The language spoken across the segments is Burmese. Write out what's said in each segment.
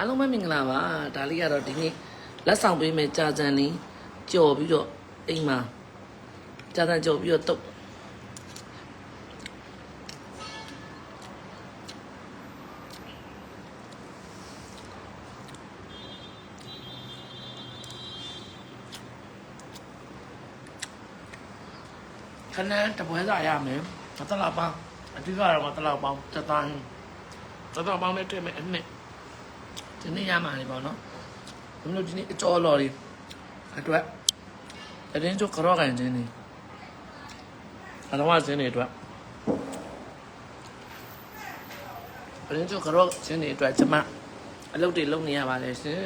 အားလုံးပဲမင်္ဂလာပါဒါလေးကတော့ဒီနေ့လက်ဆောင်ပေးမယ်ကြာကြံလေးကြော်ပြီးတော့အိမ်မှာကြာကြံကြော်ပြီးတော့တုတ်ခဏတပွဲစားရမယ်မတလောက်ပေါင်းအဓိကတော့မတလောက်ပေါင်းတသားဟင်းတသားပေါင်းနဲ့တွေ့မယ်အနှစ် ဒီနေ့ရမှာလေပေါ့နော်ဘယ်လိုဒီနေ့အကျော်လော်လေးအတွက်အရင်ကျကတော့ကန်ချင်းနေအတော့ချင်းနေအတွက်အရင်ကျကတော့ချင်းနေအတွက်ကျမအလုပ်တွေလုပ်နေရပါလေရှင်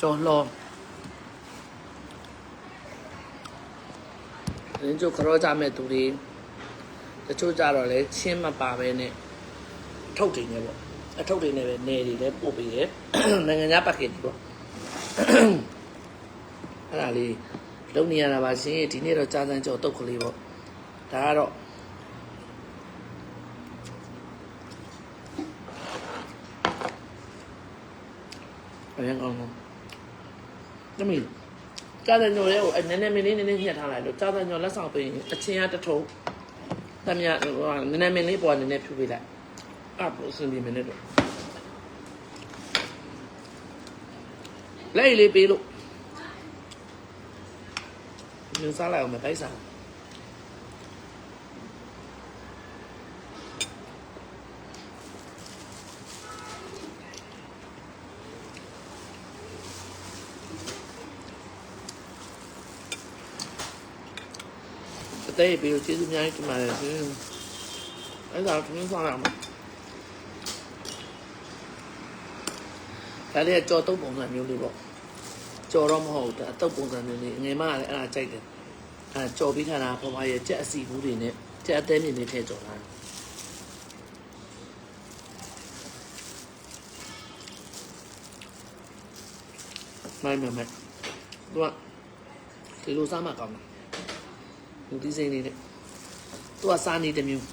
ကျော်လော်အရင်ကျကတော့ကြမဲ့သူတွေတချို့ကြတော့လေချင်းမပါပဲနဲ့ထုတ်တယ်နေပေါ့ အထုပ်တွေနဲ့ပဲနေတွေလည်းပို့ပေးတယ်နိုင်ငံခြားပတ်ကင်တွေပေါ့အဲ့ဒါလေးလုံနေရတာပါရှင်ဒီနေ့တော့ကြာစံကြော်တုတ်ကလေးပေါ့ဒါကတော့အရင်ကောင်းတော့တမီးကြာစံကြော်ရဲ့ကိုနည်းနည်းမင်းလေးနည်းနည်းညှက်ထားလိုက်လို့ကြာစံကြော်လက်ဆောင်ပေးရင်အချင်းရတစ်ထုံးတမရဟိုနည်းနည်းမင်းလေးပေါ်နည်းနည်းဖြူပေးလိုက် အဲ့ဒါအဆင်ပြေမင်းနဲ့တော့လက်ရည်လေးပေးလို့ညစားလိုက်အောင်မ တိုက်စားအသေးပေးလို့ကျေးဇူးများကြီးတင်ပါတယ်ရှင်အဲ့ဒါကိုညစားလိုက်အောင်ဒါလေးကကြော်တုံးပုံစံမျိုးလေးပေါ့ကြော်တော့မဟုတ်ဘူးဒါအတုပ်ပုံစံမျိုးလေးငယ်မကလည်းအဲ့ဒါကြိုက်တယ်အဲ့ကြော်ပြီးထားတာဘဝရဲ့ကြက်အစီဘူးတွေနဲ့ကြက်အသေးမြင့်လေးထည့်ကြော်တာမိုင်းမမိုင်းသူကဒီလိုစားမှကောင်းတယ်ဒီဒီစိမ့်လေးနဲ့သူကစားနေတစ်မျိုး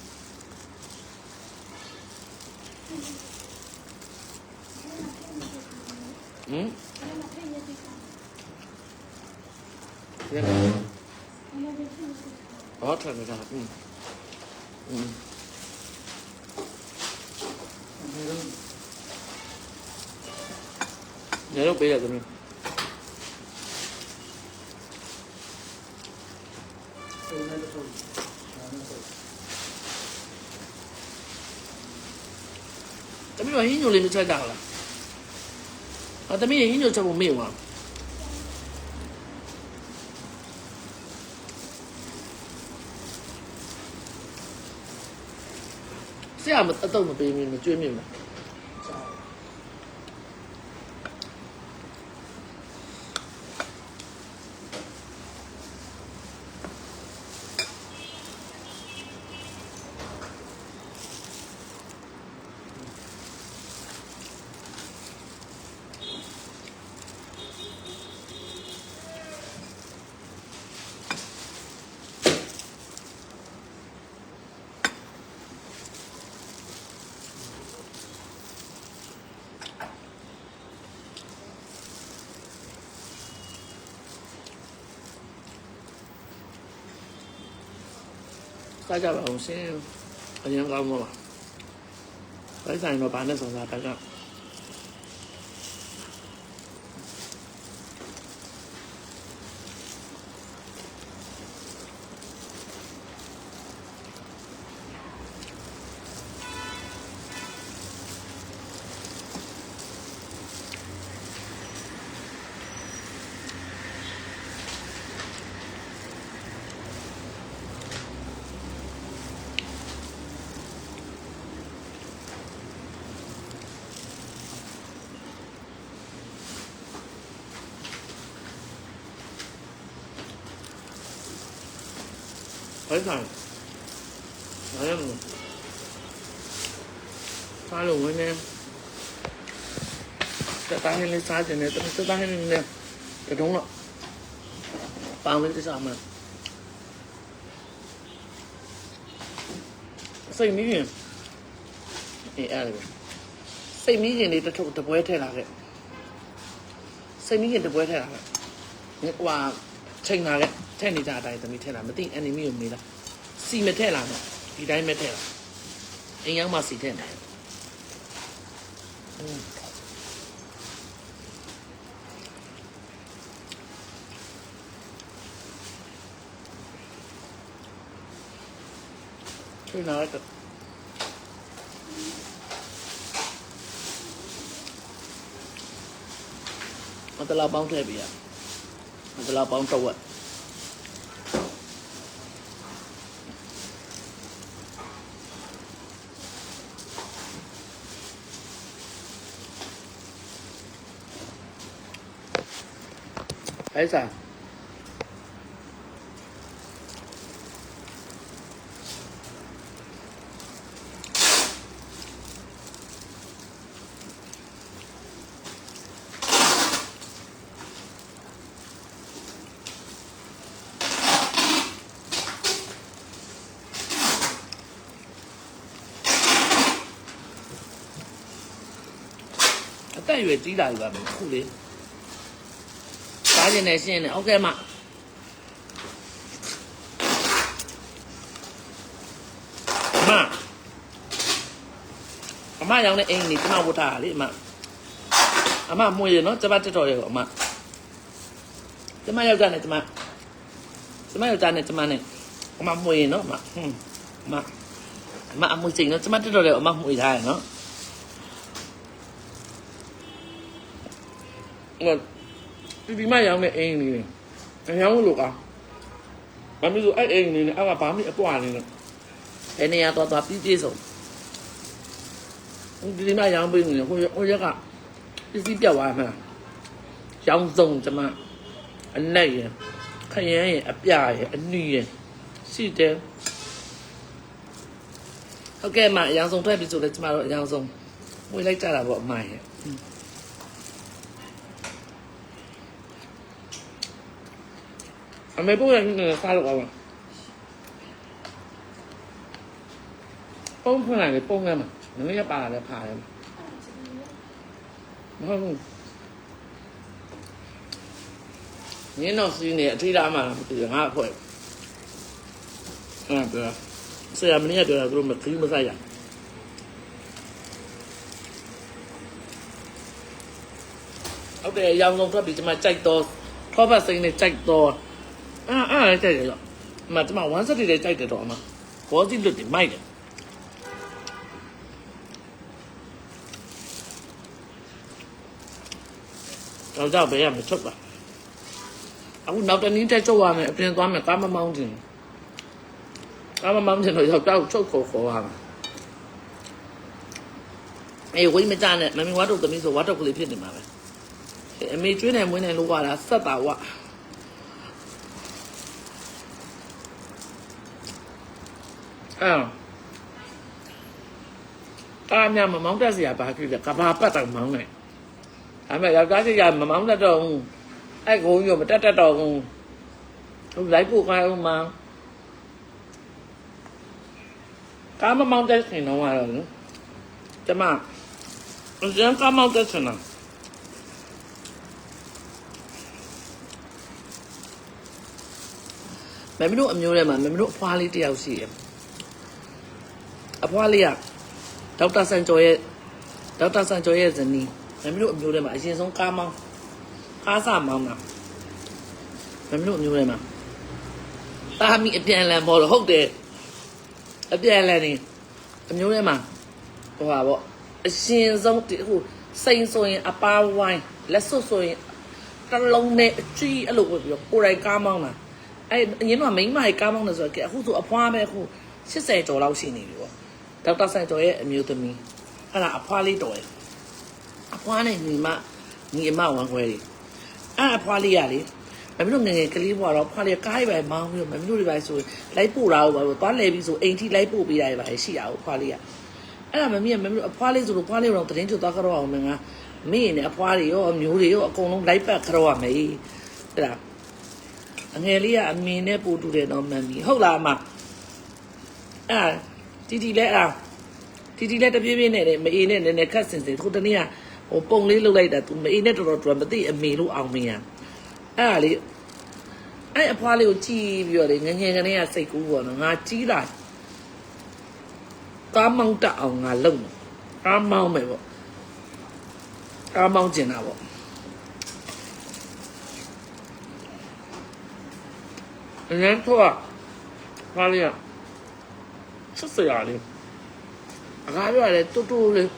Hmm? Siapa? Oh, terlalu dah. Hmm. Hmm. Nhớ lúc bây giờ tụi mình Tapi mah ini nyulim saya dah lah ဟင်းညိုလေးမချက်ကြလားအတမီးဟင်းညိုချက်ဖို့မေ့သွားဆရာမအတော့မပေးမင်းမကျွေးမင်းလားစားကြပါအောင်ရှင်အရင်ကောင်းမလား တိုက်ဆိုင်တော့ဘာနဲ့ဆောင်စားတက်ကတိုက်ဆိုင်ဘာ လဲမလို့စားလို့ဝင်နေတတိုင်းလေးစားတယ်နဲ့တတိုင်းလေးနဲ့တတုံးတော့ပေါင်းလေးစားမှာစိတ်နည်းရင်အေးအဲ့ဒါပဲစိတ်မီးရင်လေးတစ်ထုပ်တစ်ပွဲထည့်လာခဲ့စိတ်မီးရင်တစ်ပွဲထည့်လာခဲ့ဟိုဟာချိန်လာခဲ့ ထည့်နေကြအတိုင်းသမီးထည့်လာမသိအန်နီမီကိုမေးလာစီမထည့်လာတော့ဒီတိုင်းပဲထည့်လာအိမ်ရောက်မှစီထည့်နေတယ်อืมချိန်လာခဲ့မတလာပေါင်းထည့်ပြရမတလာပေါင်းတော့ဝက် အဲ့စားအသက်အရွယ်ကြီး လာပြီပါမယ်ခုလေစားကျင်နေရှင်းနေโอเคမအမအမရောင်းတဲ့အိမ်นี่ကျမဝတ်ထားတာလေအမအမမွေရနော်ကျမတက်တော်ရေကိုအမကျမယောက်ျားနဲ့ကျမကျမယောက်ျားနဲ့ကျမနဲ့အမမွေရနော်အမဟွန်းအမအမအမွေစိန်နော်ကျမတက်တော်ရေကိုအမမွေထားရနော် ငါ ဒီဒီမရောင်းတဲ့အိမ်လေးလေအရောင်းလို့ကောဘာမျိုးဆိုအဲ့အိမ်လေးနဲ့အောက်ကဘာမှအကွာလေးနဲ့အဲ့နေရာတော့တော့ပြီးပြေဆုံးဒီဒီမရောင်းပေးနေတယ်ဟိုဟိုရက်ကပစ္စည်းပြတ်သွားမှာရောင်းစုံကျမအနက်ရယ်ခရမ်းရယ်အပြရယ်အနည်းရယ်ရှိတယ်ဟုတ်ကဲ့မအရောင်စုံထွက်ပြီဆိုလဲကျမတို့အရောင်စုံဝေးလိုက်ကြတာပေါ့အမရဲ့ အမေပို့ရနေစားတော့ကောင်းလားပုံဖွင့်လိုက်လေပုံကမှာနည်းနည်းပါလာတယ်ဖာတယ်မဟုတ်ဘူးနင်းတော့စီးနေအထိလားမှလားမသိဘူးငါအဖွဲအဲ့ဒါဆရာမင်းရပြောတာသူတို့မခီးမဆိုင်ရဟုတ်တယ်ရောင်စုံထွက်ပြီးကျွန်မကြိုက်တော့ထောပတ်စိမ့်နဲ့ကြိုက်တော့ အဲ့အဲ့လည်းကြိုက်တယ်လို့အမဒီမှာ170လည်းကြိုက်တယ်တော့အမဘောတိလွတ်တယ်မိုက်တယ်တော့ကြောက်ပဲရမချုပ်ပါအခုနောက်တနည်းတက်ချုပ်ရမယ်အပြင်သွားမယ်ကားမမောင်းချင်ကားမမောင်းချင်တော့ရောက်တော့ချုပ်ခေါ်ခေါ်ရမှာအေးဝိမကြနဲ့မမီဝါတော့သမီးဆိုဝါတော့ကလေးဖြစ်နေမှာပဲအမေကျွေးနေမွေးနေလို့ရတာဆက်တာဝါ အဲ့အားမြမမောင်းတက်စရာဘာဖြစ်လဲကဘာပတ်တောင်မောင်းနေဒါပေမဲ့ယောက်ျားစီကမမောင်းတတ်တော့ဘူးအဲ့ကိုကြီးကမတက်တတ်တော့ဘူးဟုတ်လိုက်ပို့ခိုင်းအောင်မကာမမောင်းတက်စင်တော့ရတော့ကျမအကျန်းကာမောင်းတက်စင်တော့မမတို့အမျိုးထဲမှာမမတို့အဖွားလေးတယောက်ရှိတယ် အဖွားလေးကဒေါက်တာဆန်ကျော်ရဲ့ဒေါက်တာဆန်ကျော်ရဲ့ဇနီးမမတို့အမျိုးထဲမှာအရင်ဆုံးကားမောင်းကားစမောင်းတာမမတို့အမျိုးထဲမှာတာမီအပြန်လန်ပေါ်တော့ဟုတ်တယ်အပြန်လန်နေအမျိုးထဲမှာဟိုပါပေါ့အရှင်ဆုံးဒီဟိုစိန်ဆိုရင်အပါဝိုင်းလက်စွပ်ဆိုရင်တစ်လုံးနဲ့အကြည့်အဲ့လိုပဲပြီးတော့ကိုယ်တိုင်ကားမောင်းတာအဲ့အရင်ကမိန်းမကြီးကားမောင်းတယ်ဆိုတော့ကဲအခုဆိုအဖွားပဲအခု80ကျော်လောက်ရှိနေပြီပေါ့ ဒေါက်တာဆန်ကျော်ရဲ့အမျိုးသမီးအဲ့ဒါအဖွားလေးတော်ရဲ့အဖွားနဲ့ညီမညီအမဝမ်းခွဲလေးအဲ့အဖွားလေးရလေမမတို့ငယ်ငယ်ကလေးဘွားတော့ဖွားလေးကားရိုက်ပဲမောင်းပြီးတော့မမတို့တွေပဲဆိုလိုက်ပို့တာဟုတ်ပါဘူးသွားလဲပြီးဆိုအိမ်ထိလိုက်ပို့ပေးတာရပါရှိတာဟုတ်ဖွားလေးကအဲ့ဒါမမီးကမမတို့အဖွားလေးဆိုလို့ဖွားလေးတော့တရင်ချွတ်သွားကြတော့အောင်မငါမင်းနဲ့အဖွားတွေရောအမျိုးတွေရောအကုန်လုံးလိုက်ပတ်ကြတော့ရမယ်အဲ့ဒါအငယ်လေးကအမင်းနဲ့ပို့တူတယ်တော့မမီဟုတ်လားအမအဲ့ဒါ တီတီလဲအဲ့ဒါတီတီလည်းတပြေးပြေးနဲ့နေမအေးနဲ့နည်းနည်းခက်စင်စင်ခုတနေ့ကဟိုပုံလေးလုတ်လိုက်တာ तू မအေးနဲ့တော်တော်တော်မသိအမေလို့အောင်မင်းရအဲ့ဒါလေးအဲ့အဖွားလေးကိုကြည့်ပြီးတော့လေငယ်ငယ်ကနေကစိတ်ကူးပေါ့နော်ငါကြီးလာကားမောင်းတက်အောင်ငါလုံမယ်ကားမောင်းမယ်ပေါ့ကားမောင်းကျင်တာပေါ့အရင်တော့ဘာလဲ ဆက်စရာလေးအကားပြောရတယ်တူတူလေး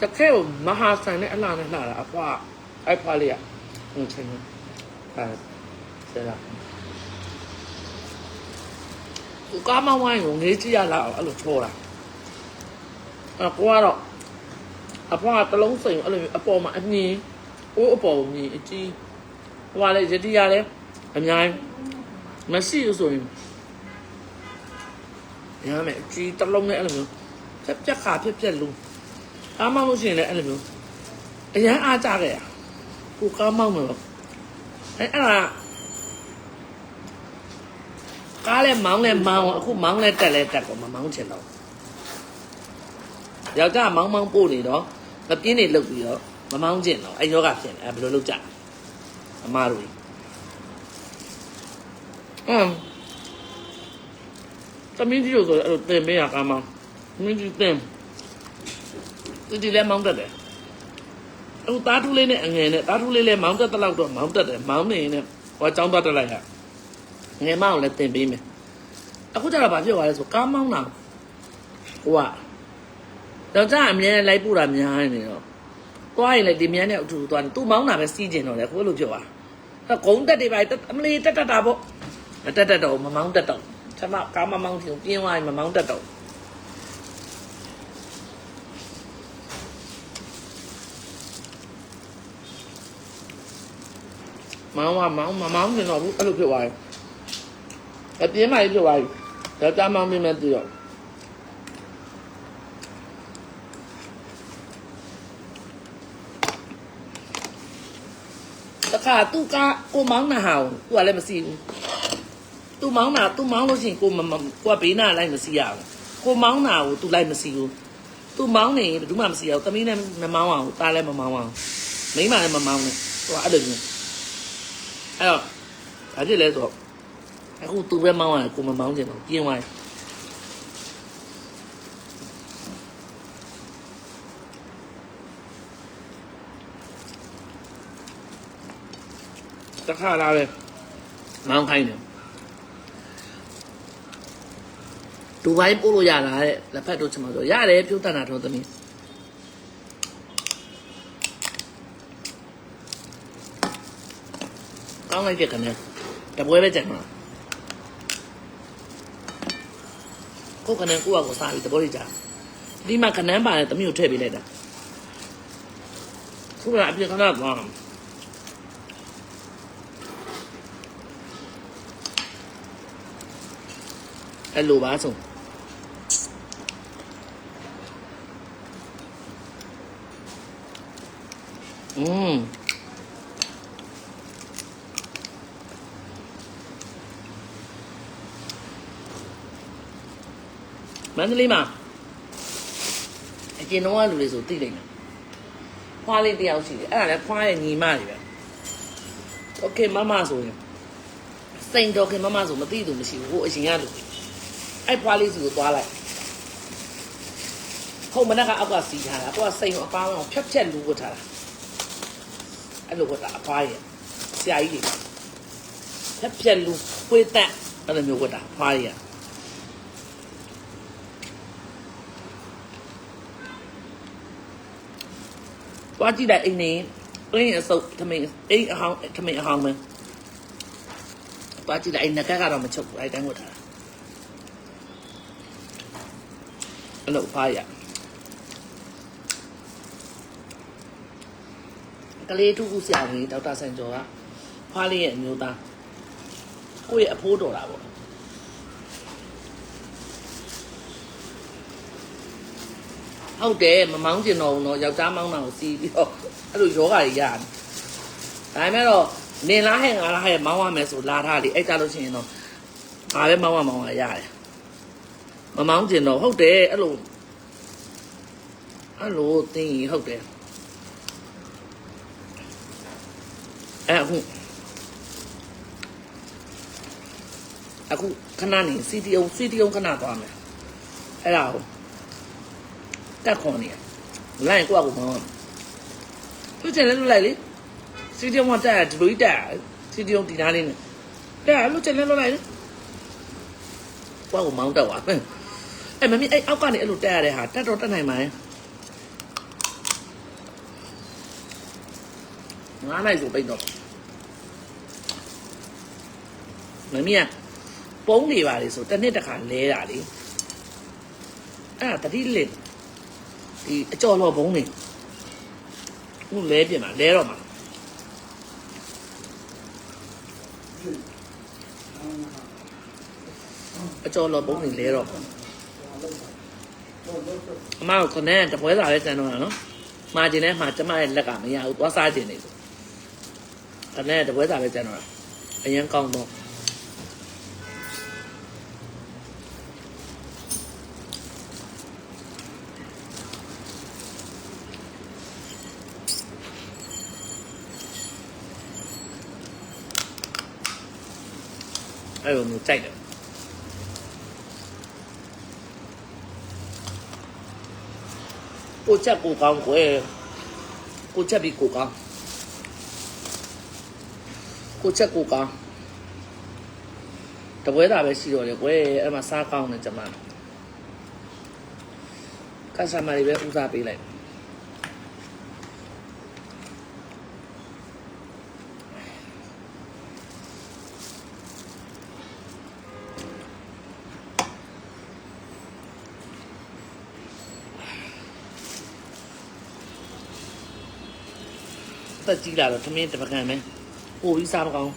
တကယ်မဟာဆန်နဲ့အလားနဲ့လှတာအဖွားအဲ့ဖွားလေးอ่ะဟိုချင်းအဲဆရာကိုကားမောင်းဝိုင်းကိုငေးကြည့်ရလားအဲ့လိုချောတာအကွာတော့အဖွားတလုံးစိန်အဲ့လိုအပေါ်မှာအမြင်အိုးအပေါ်မြင်အကြီးဟိုကလေရတိရလဲအများကြီးမရှိဘူးဆိုရင် ရမယ်အကြီးတလုံးနဲ့အဲ့လိုမျိုးဖြက်ဖြက်ခါဖြက်ဖြက်လူအားမလို့ရှိရင်လည်းအဲ့လိုမျိုးအရန်အားကြခဲ့ရကိုကားမောင်းမယ်ပေါ့အဲ့အဲ့ဒါကားလဲမောင်းလဲမောင်းအခုမောင်းလဲတက်လဲတက်တော့မမောင်းချင်တော့ယောက်ျားမောင်းမောင်းပို့နေတော့မပြင်းနေလုတ်ပြီးတော့မမောင်းချင်တော့အဲ့ယောဂဖြစ်နေအဲ့ဘယ်လိုလုပ်ကြအမားတို့အမ် သမီးကြီးတို့ဆိုအဲ့လိုတင်ပေးရကားမောင်းသမီးကြီးတင်ဒီဒီလဲမောင်းတက်တယ်အခုတားထူးလေးနဲ့အငယ်နဲ့တားထူးလေးလဲမောင်းတက်တဲ့လောက်တော့မောင်းတက်တယ်မောင်းနေရင်လည်းဟောចောင်းသွားတက်လိုက်ရငယ်မအောင်လည်းတင်ပေးမယ်အခုကျတော့ဗာပြောရလဲဆိုကားမောင်းတာဟိုကတော့ကြာအမြဲလိုက်ပို့တာများနေတော့သွားရင်လည်းဒီမြန်းနဲ့အတူတူသွားတယ်သူမောင်းတာပဲစီးကျင်တော့လေကိုလိုပြောတာအဲ့ဂုံတက်တွေပါအမလေးတက်တက်တာပေါ့မတက်တက်တော့မမောင်းတက်တော့ ကျွန်မကားမမောင်းချင်ပြင်းသွားရင်မမောင်းတက်တော့မောင်းမမောင်းမမောင်းနေတော့ဘူးအဲ့လိုဖြစ်သွားတယ်အပြင်းမှဖြစ်သွားပြီတော့တာမောင်းပြင်းမဲ့တူတော့တခါသူကကိုမောင်းနာဟာကိုကလည်းမစီဘူး သူမောင်းနာသူမောင်းလို့ရှိရင်ကိုမကိုကဘေးနာလိုက်မစီရဘူးကိုမောင်းနာကိုသူလိုက်မစီဘူးသူမောင်းနေရင်ဘယ်သူမှမစီရဘူးသမီးလည်းမမောင်းအောင်တားလည်းမမောင်းအောင်မိန်းမလည်းမမောင်းနဲ့သူကအဲ့လိုမျိုးအဲ့တော့ဘာဖြစ်လဲဆိုတော့အခုသူပဲမောင်းရတယ်ကိုမမောင်းချင်တော့ပြင်းသွားတယ်တခါလာပဲမောင်းခိုင်းတယ် ဒူဘိုင်းပို့လို့ရလားတဲ့လက်ဖက်တို့ချင်မဆိုရတယ်ပြုတ်တတ်တာတော့သမီးကောင်းလိုက်တဲ့ကနေတပွဲပဲကြံမှာကိုယ်ကနေကိုယ့်အကိုစားပြီးတပွဲကြဒီမှာခနန်းပါနဲ့သမီးကိုထည့်ပေးလိုက်တာခုကအပြည့်ခဏသွားအဲ့လိုပါဆုံး อืมမန္တလေးမှာအကျဉ်တော့ကလူတွေဆိုသိလိမ့်မယ်ဖွားလေးတယောက်ရှိတယ်အဲ့ဒါလည်းဖွားရဲ့ညီမတွေပဲโอเคမမဆိုရင်စိန်တော်ခင်မမဆိုမသိသူမရှိဘူးဟိုအရင်ကလူတွေအဲ့ဖွားလေးစီကိုသွားလိုက်ခုံမနက်ကအောက်ကစီထားတာကိုကစိန်အပားအောင်ဖြတ်ဖြတ်လူဝတ်ထားတာ အဲ့လိုဝတ်တာအဖွားရဲ့ဆရာကြီးတွေဖြတ်ဖြတ်လူပွေးတက်အဲ့လိုမျိုးဝတ်တာဖွားရဲ့သွားကြည့်လိုက်အိမ်နေအင်းအစုပ်ထမင်းအိမ်အဟောင်းထမင်းအဟောင်းပဲသွားကြည့်လိုက်အိမ်ငကက်ကတော့မချုပ်ဘူးအဲ့တိုင်းဝတ်ထားတာအဲ့လိုဖားရ ကလေးတူကူဆရာကြီးဒေါက်တာဆန်ကျော်ကဖားလေးရဲ့အမျိုးသားကိုယ့်ရဲ့အဖိုးတော်တာပေါ့ဟုတ်တယ်မမောင်းကျင်တော့ဘူးเนาะယောက်ျားမောင်းတာကိုစီးပြီးတော့အဲ့လိုယောဂတွေရတယ်ဒါပေမဲ့တော့နေလားဟဲ့ငါလားဟဲ့မောင်းရမယ်ဆိုလာထားလေအဲ့ကြလို့ရှိရင်တော့ငါပဲမောင်းရမောင်းရရတယ်မမောင်းကျင်တော့ဟုတ်တယ်အဲ့လို အဲ့လိုတင်းရင်ဟုတ်တယ် အဲအခုအခုခဏနေစီတီအောင်စီတီအောင်ခဏသွားမယ်အဲ့ဒါကိုတက်ခွန်နေလိုက်ကိုကကိုသူကျန်လဲလွတ်လိုက်လေစီတီအောင်ကတက်ဒီလိုတက်စီတီအောင်ဒီသားလေးနဲ့တက်လို့ကျန်လဲလွတ်လိုက်လေကိုကကိုမောင်းတက်သွားအဲ့မမီးအဲ့အောက်ကနေအဲ့လိုတက်ရတဲ့ဟာတက်တော့တက်နိုင်မှာလေ 9နိုင်ဆိုပိတ်တော့မမီးကပုံးနေပါလေဆိုတစ်နှစ်တခါလဲတာလေအဲ့ဒါတတိလင်ဒီအကြော်တော်ဘုံနေခုလဲပြင်ပါလဲတော့မှာအကြော်တော်ဘုံနေလဲတော့အမကနဲ့တပွဲစာပဲတန်တော့တာနော်မှာကျင်လဲမှာကျမရဲ့လက်ကမရဘူးသွားစားကျင်နေလို့ ခနဲ့တပွဲစားပဲကျန်တော့တာအရင်ကောင်းတော့အဲ့လိုမျိုးကြိုက်တယ်ကိုချက်ကိုကောင်းကွယ်ကိုချက်ပြီးကိုကောင်း ကိုချက်ကိုကောင်းတပွဲတာပဲရှိတော့တယ်ကွယ်အဲ့မှာစားကောင်းတယ်ကျမကစားမလေးပဲဦးစားပေးလိုက်တက်ကြီးလာတော့သမင်းတပကံပဲ ပို့ပြီးစားမကောင်း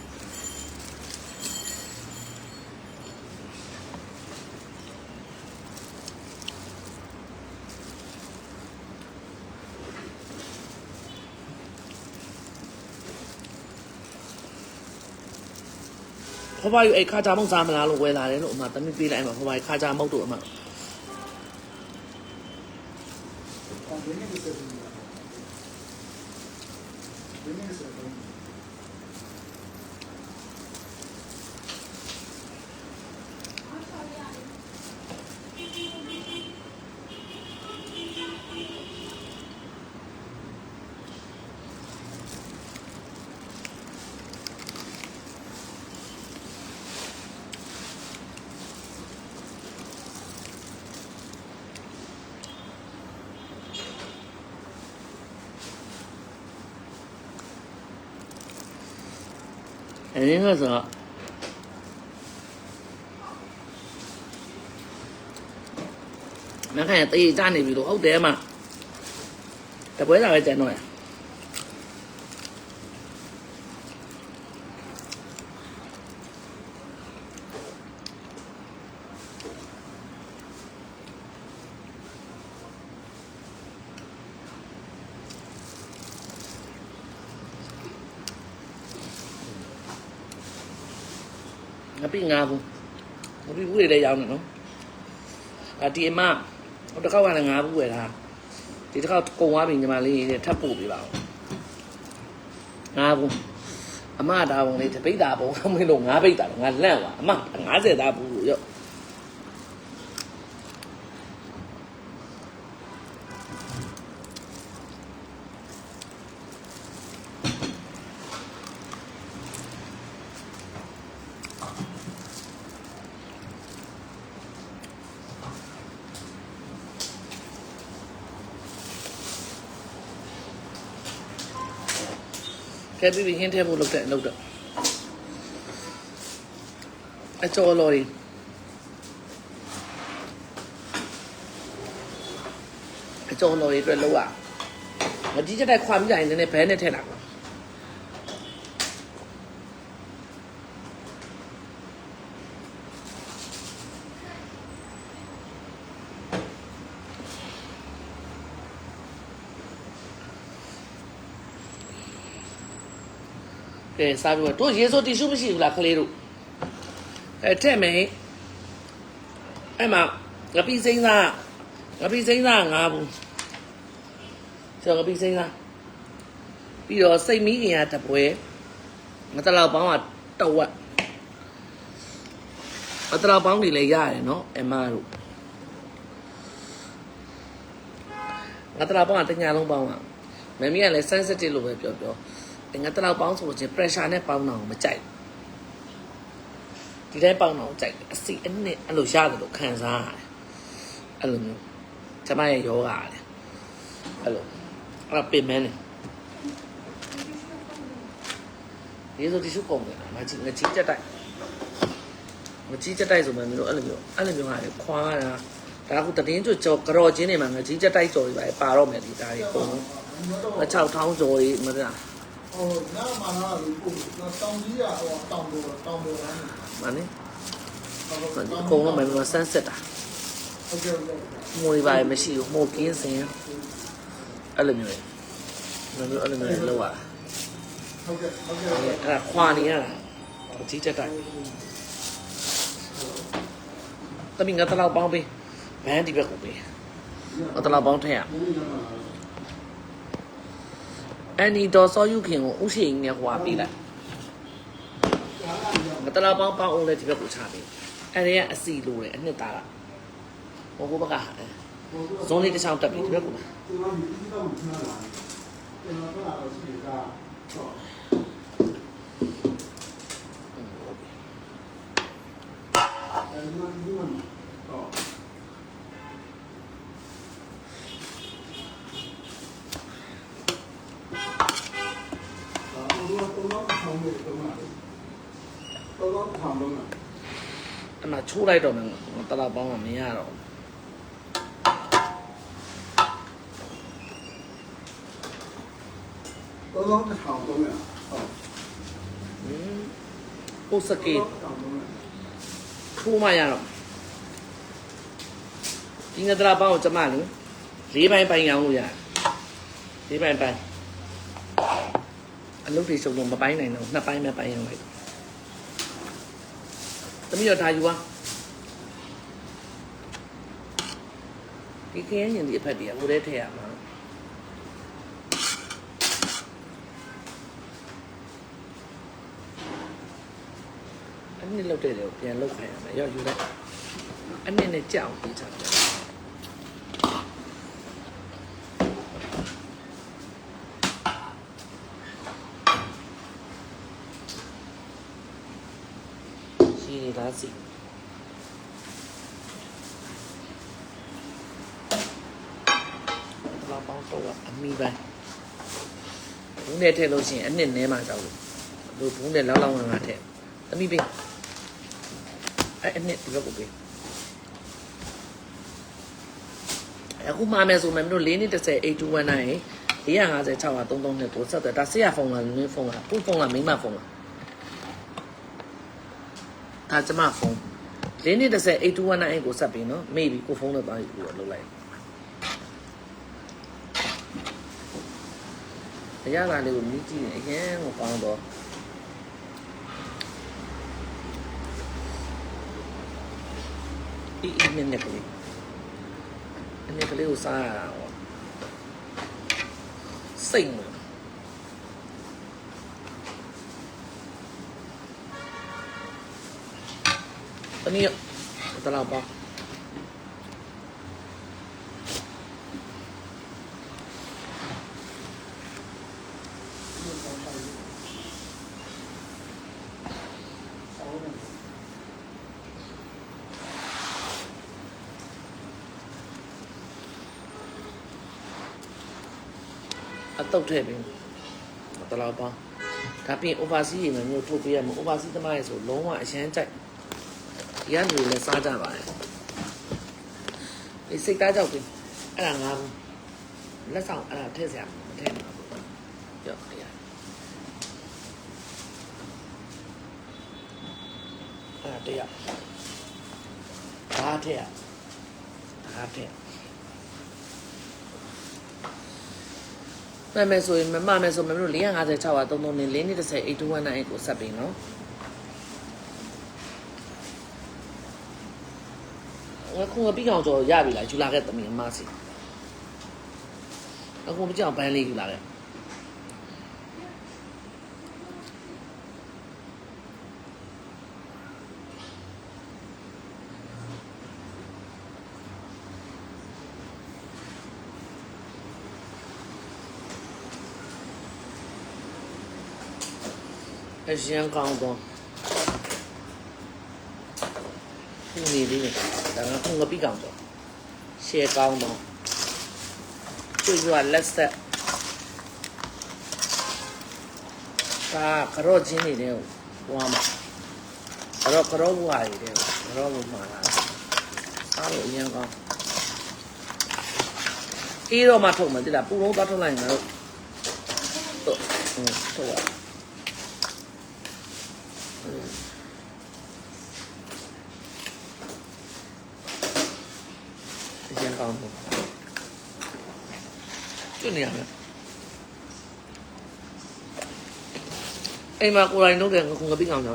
ဖဘယူအဲ့ခါကြမုတ်စားမလားလို့ဝယ်လာတယ်လို့အမသမီးပေးလိုက်မှာဖဘယူခါကြမုတ်တို့အမအရင်က ဆိုတော့မခိုင်တေးကြနေပြီလို့ဟုတ်တယ်မတပွဲလာပဲကျန်တော့ရ ငါပြငါဘူးငါပြဘူးတွေလည်းရောင်းတယ်နော်အဒီအမဟိုတစ်ခေါက်ကလည်းငါဘူးဝယ်တာဒီတစ်ခေါက်ကုံသွားပြီညီမလေးထပ်ပို့ပေးပါဦးငါဘူးအမဒါပုံလေးတပိတ်တာပုံမင်းလို့ငါပိတ်တာငါလန့်သွားအမ90သားဘူးရော့ ကဲပြီးပြီးဟင်းထဲဖို့လုပ်တဲ့လုပ်တော့အကျော်လော်ရီအကျော်လော်ရီအတွက်လောက်ရမဒီချက်တိုက်ခွာပြီးတိုင်းနည်းနည်းဘဲနဲ့ထည့်လာ ပါကဲစားပြီးတော့တို့ရေစိုးတီရှုမရှိဘူးလားကလေးတို့အဲထက်မယ်အဲ့မှာငပိစိမ့်သားငပိစိမ့်သားငါဘူးကျွန်တော်ပြီးစိမ့်လားပြီးတော့စိတ်မီးခင်ကတပွဲမတလောက်ပေါင်းကတဝက်မတလောက်ပေါင်းတွေလည်းရတယ်နော်အမတို့ငါတလောက်ပေါင်းကတညာလုံးပေါင်းကမမီးကလည်း sensitive လို့ပဲပြောပြော ငါတလောက်ပေါင်းဆိုလို့ချင်း pressure နဲ့ပေါင်းတာကိုမကြိုက်ဘူးဒီတိုင်းပေါင်းတော့ကြိုက်တယ်အစီအနှစ်အဲ့လိုရတယ်လို့ခံစားရတယ်အဲ့လိုမျိုးကျမရဲ့ယောဂရတယ်အဲ့လိုအဲ့ဒါပင်မန်းတယ်ဒီဆိုတီရှုကုန်တယ်ငါကြီးငါကြီးတက်တိုက်ငါကြီးတက်တိုက်ဆိုမှမျိုးအဲ့လိုမျိုးအဲ့လိုမျိုးဟာလေခွာတာဒါကတတင်းကျွကြော်ကြော်ချင်းနေမှာငါကြီးတက်တိုက်ကြော်တွေပါပါတော့မယ်ဒီဒါတွေကုန်မချောက်ထောင်းကြော်တွေမလား ဟိုနားမှာနားလို့ကိုတောင်ကြီးရဟိုတောင်ပေါ်တောင်ပေါ်လာနေမနဲ့အကုန်လုံးမယ်မဆန်းစစ်တာဟုတ်ကဲ့ဟုတ်ကဲ့မွေပါမရှိဘူးမို့ကင်းစင်အဲ့လိုမျိုးလေမျိုးအဲ့လိုမျိုးလောက်ရတာဟုတ်ကဲ့ဟုတ်ကဲ့အဲ့ဒါခွာနေရတာအကြီးတက်တိုက်တမင်ငါတလောက်ပေါင်းပေးဘန်းဒီဘက်ကိုပေးငါတလောက်ပေါင်းထည့်ရ အန်ဒီဒေါ်စောယူခင်ကိုဥရှိငယ်ဟွာပေးလိုက်ငါတလောက်ပေါင်းပေါင်းအောင်လဲဒီဘက်ကိုချပေးအဲ့ဒီကအစီလိုတယ်အနှစ်သားကဟိုဘက်ကဇုံးလေးတစ်ချောင်းတက်ပြီးဒီဘက်ကိုဒီမှာဒီတော့ခဏလာတယ်ကျွန်တော်ကတော့ရှိတာတော့အဲဒီ ချိုးလိုက်တော့မယ်တလောက်ပေါင်းမှမရတော့တော့တော့ထောင်းတော့မှာဟုတ်ဘူးပုတ်စကေထောင်းတော့မှာထိုးမှရတော့ဒီငါတလောက်ပေါင်းကိုကျမလေလေးပိုင်းပိုင်းရောင်းလို့ရတယ်လေးပိုင်းပိုင်းအလုပ်တွေစုံတော့မပိုင်းနိုင်တော့နှစ်ပိုင်းပဲပိုင်းရောင်းလိုက်သမီးတော့ဒါယူပါ ဒီခရင်ရင်ဒီအဖက်တည်းကဟိုထဲထည့်ရမှာအနည်းလောက်တဲ့လေကိုပြန်လောက်ခိုင်းရမယ်ရောက်ယူလိုက်အနည်းနဲ့ကြောက်ပြီးချတယ်ရှိနေတာစီလာပေါင်းတော့ အမီပိုင်းဘူးနဲ့ထည့်လို့ရှိရင်အနှစ်နဲမှကြောက်လို့လို့ဘူးနဲ့လောက်လောက်ငါငါထည့်အမီပေးအဲ့အနှစ်ဒီဘက်ကိုပေးအခုမှမယ်ဆိုမှမတို့၄နှစ်30 8219 450 633နဲ့ပို့ဆက်တယ်ဒါဆေးရဖုန်းလားနင်းဖုန်းလားကိုဖုန်းလားမိမဖုန်းလားဒါကျမဖုန်း၄နှစ်30 8219ကိုဆက်ပြီးနော်မေ့ပြီကိုဖုန်းနဲ့သွားယူပြီးတော့လုပ်လိုက် အရသာလေးကိုမြည်ကြည့်ရင်အရင်ကကောင်းတော့ဒီအင်းနဲ့ကလေးအင်းကလေးကိုစားရတာဟောစိတ်ဝင်တနည်းတလောက်ပါ တုတ်ထည့်ပြီးတလောက်ပါဒါပြင် overseas ရေမျိုးထုတ်ပေးရမှာ overseas သမားရေဆိုလုံးဝအရန်ကြိုက်ဒီကလူတွေလည်းစားကြပါတယ်ဒီစိတ်သားကြောက်ပြီအဲ့ဒါငါဘူးလက်ဆောင်အဲ့ဒါထည့်စရာမထည့်မှာဘူးကြောက်ရအဲ့ဒါတရားဒါထည့်ရဒါထည့် မမယ်ဆိုရင်မမမယ်ဆိုမမတို့450 600 33နဲ့4နှစ်30 8219ကိုဆက်ပြီးနော်ငါခုငါပြီးကောင်ကျော်ရပြီလားယူလာခဲ့သမီးအမစီငါအခုမကြောက်ဘန်းလေးယူလာတ အရင်ကောင်းတော့ခုနေလေးနဲ့ဒါကခုငပိကောင်းတော့ရှယ်ကောင်းတော့ကျွတ်ကျွတ်လက်ဆက်ဒါကတော့ချင်းနေတယ်ဟိုမှာကတော့ကတော့ဘွားရည်တယ်ကတော့ဘွားမှာလားစားလို့အရင်ကောင်းအေးတော့မှထုတ်မယ်တိလားပူလုံးသွားထုတ်လိုက်ရင်တော့ဟုတ်ထုတ်ရ အရင်ကောင်းတယ် ကျွတ်နေရမယ်အိမ်မှာကိုယ်တိုင်လုပ်တဲ့ငခုငပိကောင်းတယ်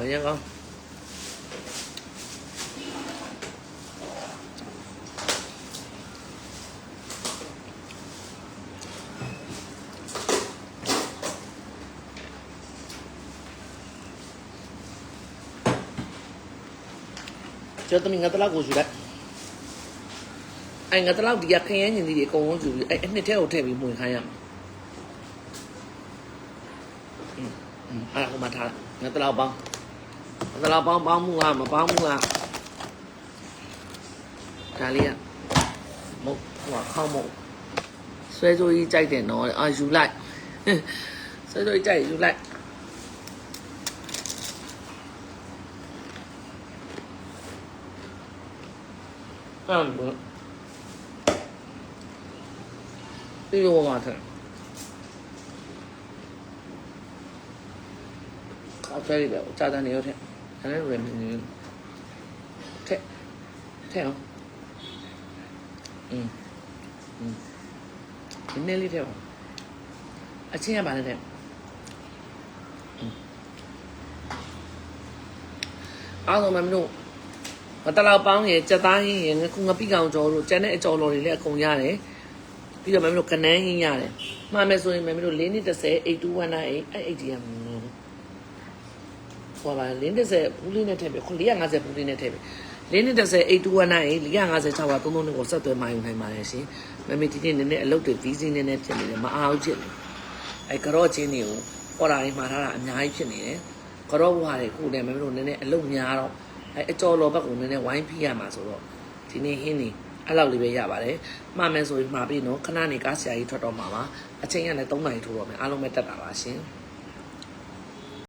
အရင်ကောင်းကျော်တမင်ငါတလောက်ကိုယူလိုက် အဲ့ငါတလောက်ဒီကခရမ်းညင်လေးတွေအကုန်လုံးယူပြီးအဲ့အနှစ်ထဲကိုထည့်ပြီးမှုန်ခိုင်းရမှာอืมอืมအဲ့ဒါကိုမှထားငါတလောက်ပေါင်းငါတလောက်ပေါင်းပေါင်းမှုကမပေါင်းမှုကဒါလေးကမဟုတ်ဟိုကခေါင်းမဟုတ်ဆွဲကြိုးကြီးကြိုက်တယ်နော်အာယူလိုက်ဆွဲကြိုးကြီးကြိုက်ယူလိုက်အဲ့ဒါ ပြေဝဝထအောက်ဆွဲရပဲကြာတန်နေရောထက်ဒါလည်းရမင်းထက်ထက်အောင်အင်းအင်းဒီနေ့လေးထက်အောင်အချင်းရပါနဲ့ထက်အားလုံးမမလို့မတလောက်ပေါင်းရယ်ကြက်သားရင်းရယ်ငခုငပိကောင်ကျော်တို့ကျန်တဲ့အကျော်တော်တွေလည်းအကုန်ရတယ်။ ပြီးတော့မမတို့ကနန်းရင်းရတယ်မှားမယ်ဆိုရင်မမတို့၄နှစ်30 8219အဲ့အဲ့ဒီကမလို့ဟောပါ၄နှစ်30ဘူးလေးနဲ့ထည့်ပြီ450ဘူးလေးနဲ့ထည့်ပြီ၄နှစ်30 8219 456ပါ33နှစ်ကိုဆက်သွယ်မှယူနိုင်ပါတယ်ရှင်မမေဒီနေ့နည်းနည်းအလုပ်တွေဗီဇီနည်းနည်းဖြစ်နေတယ်မအားဘူးဖြစ်နေအဲ့ကတော့ချင်းတွေကိုပေါ်လာရင်မှာထားတာအများကြီးဖြစ်နေတယ်ကတော့ဘွားတွေခုလည်းမမတို့နည်းနည်းအလုပ်များတော့အဲ့အကျော်လောဘက်ကိုနည်းနည်းဝိုင်းဖိရမှာဆိုတော့ဒီနေ့ဟင်းနေ အဲ့လောက်လေးပဲရပါတယ်မှားမယ်ဆိုရင်မှားပြီနော်ခဏနေကားဆရာကြီးထွက်တော့မှာပါအချိန်ကလည်း3နာရီထိုးတော့မယ်အားလုံးပဲတက်တာပါရှင်